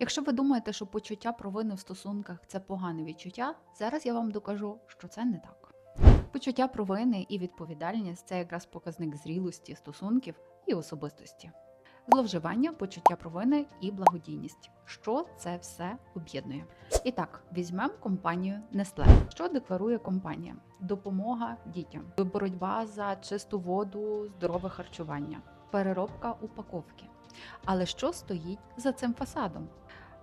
Якщо ви думаєте, що почуття провини в стосунках це погане відчуття, зараз я вам докажу, що це не так. Почуття провини і відповідальність це якраз показник зрілості стосунків і особистості. Зловживання, почуття провини і благодійність. Що це все об'єднує? І так, візьмемо компанію Nestle. Що декларує компанія? Допомога дітям, боротьба за чисту воду, здорове харчування, переробка упаковки. Але що стоїть за цим фасадом?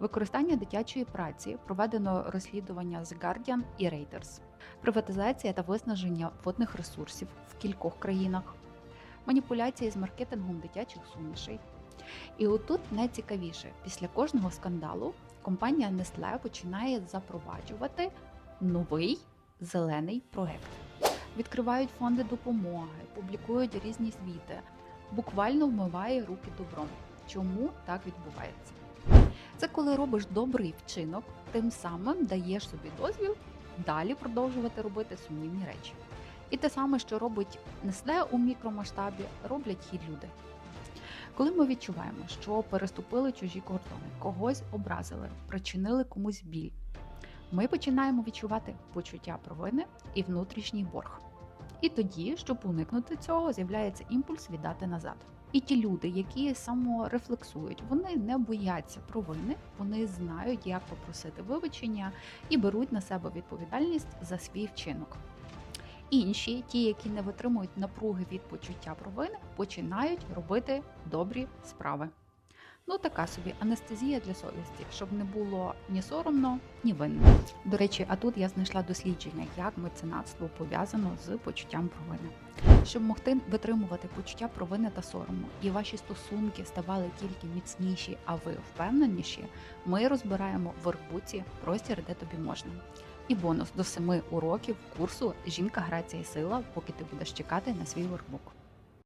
Використання дитячої праці проведено розслідування з Guardian і Reuters. приватизація та виснаження водних ресурсів в кількох країнах, маніпуляції з маркетингом дитячих сумішей. І отут найцікавіше, після кожного скандалу компанія Nestle починає запроваджувати новий зелений проект. Відкривають фонди допомоги, публікують різні звіти, буквально вмиває руки добром. Чому так відбувається? Це коли робиш добрий вчинок, тим самим даєш собі дозвіл далі продовжувати робити сумнівні речі. І те саме, що робить Nestle у мікромасштабі, роблять хід люди. Коли ми відчуваємо, що переступили чужі кордони, когось образили, причинили комусь біль, ми починаємо відчувати почуття провини і внутрішній борг. І тоді, щоб уникнути цього, з'являється імпульс віддати назад. І ті люди, які саморефлексують, вони не бояться провини, вони знають, як попросити вибачення і беруть на себе відповідальність за свій вчинок. Інші, ті, які не витримують напруги від почуття провини, починають робити добрі справи. Ну, така собі анестезія для совісті, щоб не було ні соромно, ні винно. До речі, а тут я знайшла дослідження, як меценатство пов'язано з почуттям провини. Щоб могти витримувати почуття провини та сорому, і ваші стосунки ставали тільки міцніші, а ви впевненіші, ми розбираємо в воркбуці простір, де тобі можна. І бонус до 7 уроків курсу Жінка, грація і сила, поки ти будеш чекати на свій воркбук.